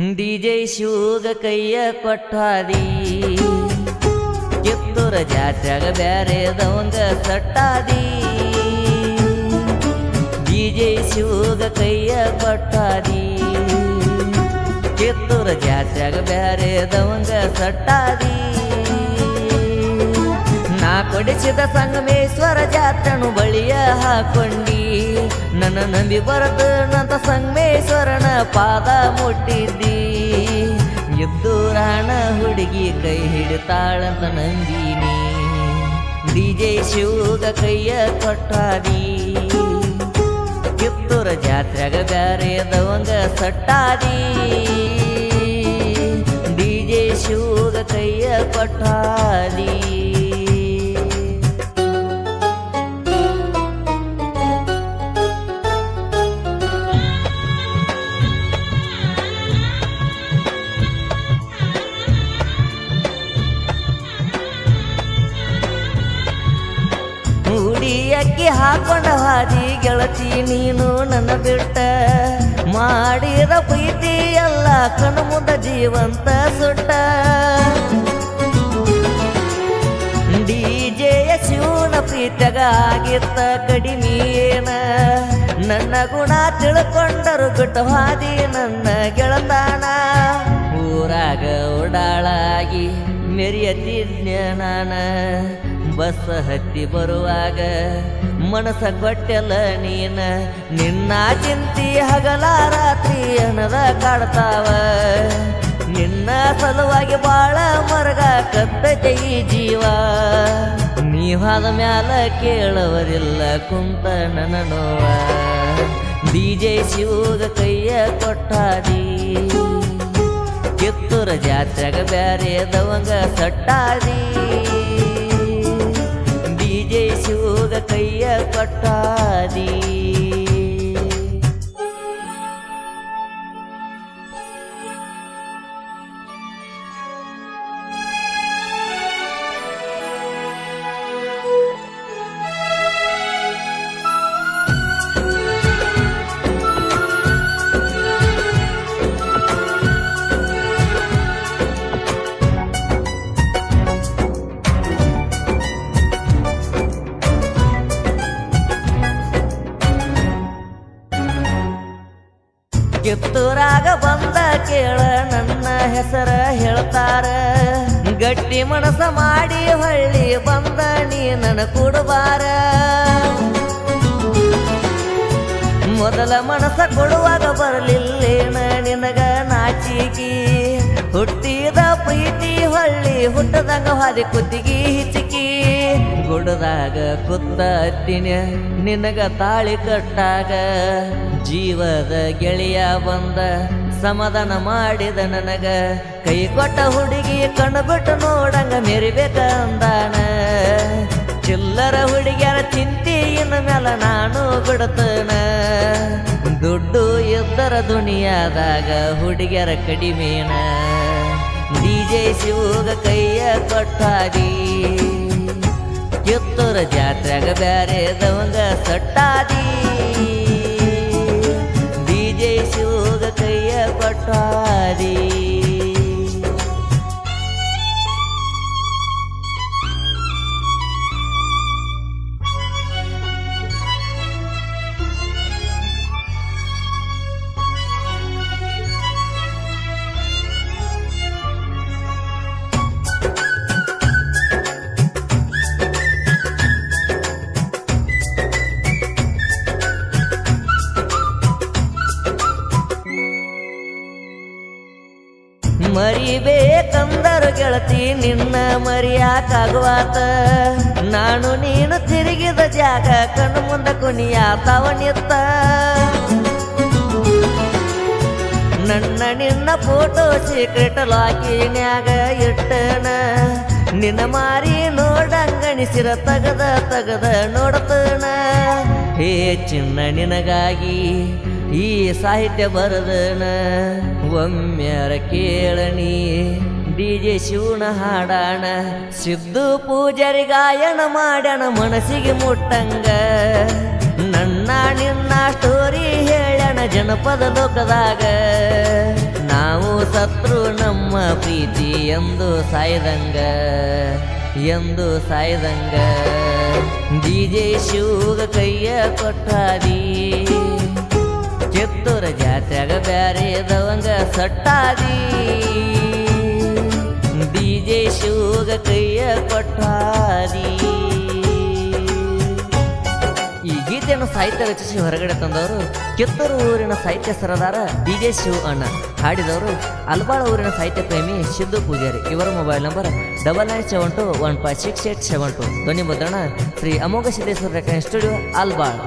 DJ ಶಿವಗ ಕೈಯ ಕೊಟ್ಟಾದಿ. ಕಿತ್ತೂರ ಜಾತ್ಯಾಗ ಬ್ಯಾರೆದವಂಗ ಸಟ್ಟಾದಿ. DJ ಶಿವಗ ಕೈಯ ಕೊಟ್ಟಾದಿ. ಕಿತ್ತೂರ ಜಾತ್ಯಾಗ ಬ್ಯಾರೆದವಂಗ ಸಟ್ಟಾದಿ. ಕೊಡಿಸಿದ ಸಂಗಮೇಶ್ವರ ಜಾತ್ರನು ಬಳಿಯ ಹಾಕೊಂಡಿ. ನನ್ನ ನಂಬಿ ಬರದು ನಂತ ಸಂಗಮೇಶ್ವರನ ಪಾದ ಮುಟ್ಟಿದ್ದಿ. ಎದ್ದೂರಾಣ ಹುಡುಗಿ ಕೈ ಹಿಡಿತಾಳಂತ ನಂದಿನಿ. ಡಿಜೆ ಶಿವಗ ಕೈಯ ಕೊಟ್ಟಾದಿ. ಕಿತ್ತೂರ ಜಾತ್ರೆಗ ಬ್ಯಾರೆದವಂಗ ಸಟ್ಟಾದಿ. ಡಿಜೆ ಶಿವಗ ಕೈಯ ಕೊಟ್ಟಾದಿ. ಅಕ್ಕಿ ಹಾಕೊಂಡ ಹಾದಿ ಗೆಳತಿ ನೀನು ನನ್ನ ಬಿಟ್ಟ. ಮಾಡಿರ ಪ್ರೀತಿ ಎಲ್ಲ ಕಣ್ಣು ಮುಂದ ಜೀವಂತ ಸುಟ್ಟ. ಡಿಜೆಯ ಶಿವನ ಪ್ರೀತ್ಯಾಗ ಆಗಿತ್ತ ಕಡಿಮೆ ಏನ? ನನ್ನ ಗುಣ ತಿಳ್ಕೊಂಡರು ಗುಟ್ಟು ಹಾದಿ ನನ್ನ ಗೆಳತಾನ ಊರಾಗ ಓಡಾಳಾಗಿ ಮೆರಿಯತಿದ್ದೆ ನಾನ. ಬಸ್ ಹತ್ತಿ ಬರುವಾಗ ಮನಸ ಕೊಟ್ಟೆಲ್ಲ ನೀನ. ನಿನ್ನ ಚಿಂತಿ ಹಗಲ ರಾತ್ರಿ ಅನದ ಕಾಡ್ತಾವ. ನಿನ್ನ ಸಲುವಾಗಿ ಬಾಳ ಮರಗ ಕತ್ತೈತೆ ಈ ಜೀವ. ನೀವಾದ ಮ್ಯಾಲ ಕೇಳವರಿಲ್ಲ ಕುಂತ ನನ್ನ ನೋವ. ಡಿಜೆ ಶಿವಗ ಕೈಯ ಕೊಟ್ಟಾದಿ. ಕಿತ್ತೂರ ಜಾತ್ರೆಗ ಬ್ಯಾರೆದವಂಗ ಸಟ್ಟಾದಿ. ಡಿಜೆ ಶಿವಗ ಕೈಯ ಕೊಟ್ಟಾದಿ ಕಿತ್ತೂರಾಗ ಬಂದ ಕೇಳ ನನ್ನ ಹೆಸರ ಹೇಳ್ತಾರ. ಗಟ್ಟಿ ಮನಸ ಮಾಡಿ ಹೊಳ್ಳಿ ಬಂದ ನೀ ನನ ಕೊಡುವಾರ. ಮೊದಲ ಮನಸ ಕೊಡುವಾಗ ಬರಲಿಲ್ಲೇನ ನಿನಗ ನಾಚಿಕಿ? ಹುಟ್ಟಿದ ಪ್ರೀತಿ ಹೊಳ್ಳಿ ಹುಟ್ಟದಂಗ ಹಾದಿ ಕುತ್ತಿಗೆ ಹಿಚಿಕಿ. ಗುಡದಾಗ ಕುತ್ತ ಹತ್ತಿನ ನಿನಗ ತಾಳಿ ಕಟ್ಟಾಗ ಜೀವದ ಗೆಳೆಯ ಬಂದ, ಸಮಾಧಾನ ಮಾಡಿದ ನನಗ. ಕೈ ಕೊಟ್ಟ ಹುಡುಗಿ ಕಣ್ಣು ಬಿಟ್ಟು ನೋಡಂಗ ಮೆರಿಬೇಕಂದಾನ ಚಿಲ್ಲರ ಹುಡುಗಿಯರ ಚಿಂತಿ ಇನ್ನ ಮ್ಯಾಲ ನಾನು ಬಿಡ್ತನ. ದುಡ್ಡು ಇದ್ದರ ದುನಿಯಾದಾಗ ಹುಡುಗಿಯರ ಕಡಿಮೆನ. ಡಿಜೆ ಶಿವಗ ಕೈಯ ಕೊಟ್ಟಾದಿ ಕಿತ್ತೂರ ಜಾತ್ರೆಗ ಬ್ಯಾರೆದವಂಗ ಸಟ್ಟಾದಿ ಮರಿಬೇಕಂದರು ಗೆಳತಿ, ನಿನ್ನ ಮರಿಯಾಕಾಗುವಾತ. ನಾನು ನೀನು ತಿರುಗಿದ ಜಾಗ, ಕಣ್ಣು ಮುಂದ ಕುಣಿಯಾತವ ನಿತ್ತ. ನನ್ನ ನಿನ್ನ ಫೋಟೋ ಸೀಕ್ರೆಟ್ ಲಾಕಿನ್ಯಾಗ ಇಟ್ಟನ. ನಿನ್ನ ಮಾರಿ ನೋಡಂಗಣಿಸಿರ ತಗದ ತಗದ ನೋಡ್ತನ. ಹೇ ಚಿನ್ನ ನಿನಗಾಗಿ ಈ ಸಾಹಿತ್ಯ ಬರದನ ಕೇಳಣಿ. ಕೇಳನಿ ಡಿಜೆ ಶಿವನ ಹಾಡಾಣ. ಸಿದ್ದು ಪೂಜಾರಿ ಗಾಯನ ಮಾಡ್ಯಾಣ ಮನಸ್ಸಿಗೆ ಮುಟ್ಟಂಗ. ನನ್ನ ನಿನ್ನ ಸ್ಟೋರಿ ಹೇಳಣ ಜನಪದ ಲೋಕದಾಗ. ನಾವು ಸತ್ರು ನಮ್ಮ ಪ್ರೀತಿ ಎಂದು ಸಾಯ್ದಂಗ ಎಂದು ಸಾಯ್ದಂಗ. ಡಿ ಜೆ ಶಿವಗ ಕೈಯ ಕೊಟ್ಟಾದಿ. ಕಿತ್ತೂರ ಬ್ಯಾರೆ ದವಂಗ ಸಟ್ಟಾದಿ. ಡಿಜೆ ಶಿವಗ ಕೈಯ ಕೊಟ್ಟಾದಿ. ಈ ಗೀತೆಯನ್ನು ಸಾಹಿತ್ಯ ರಚಿಸಿ ಹೊರಗಡೆ ತಂದವರು ಕಿತ್ತೂರು ಊರಿನ ಸಾಹಿತ್ಯ ಸರದಾರ ಡಿ ಜೆ ಶಿವ ಅಣ್ಣ. ಹಾಡಿದವರು ಅಲ್ಬಾಳ ಊರಿನ ಸಾಹಿತ್ಯ ಪ್ರೇಮಿ ಸಿದ್ದು ಪೂಜಾರಿ. ಇವರ mobile number double nine seven two one five six eight seven two. ಧ್ವನಿ ಮುದ್ರಣ ಶ್ರೀ ಅಮೋಘ ಸಿದ್ದೇಶ್ವರ ರೆಕಾರ್ಡಿಂಗ್ ಸ್ಟುಡಿಯೋ ಅಲ್ಬಾಳ್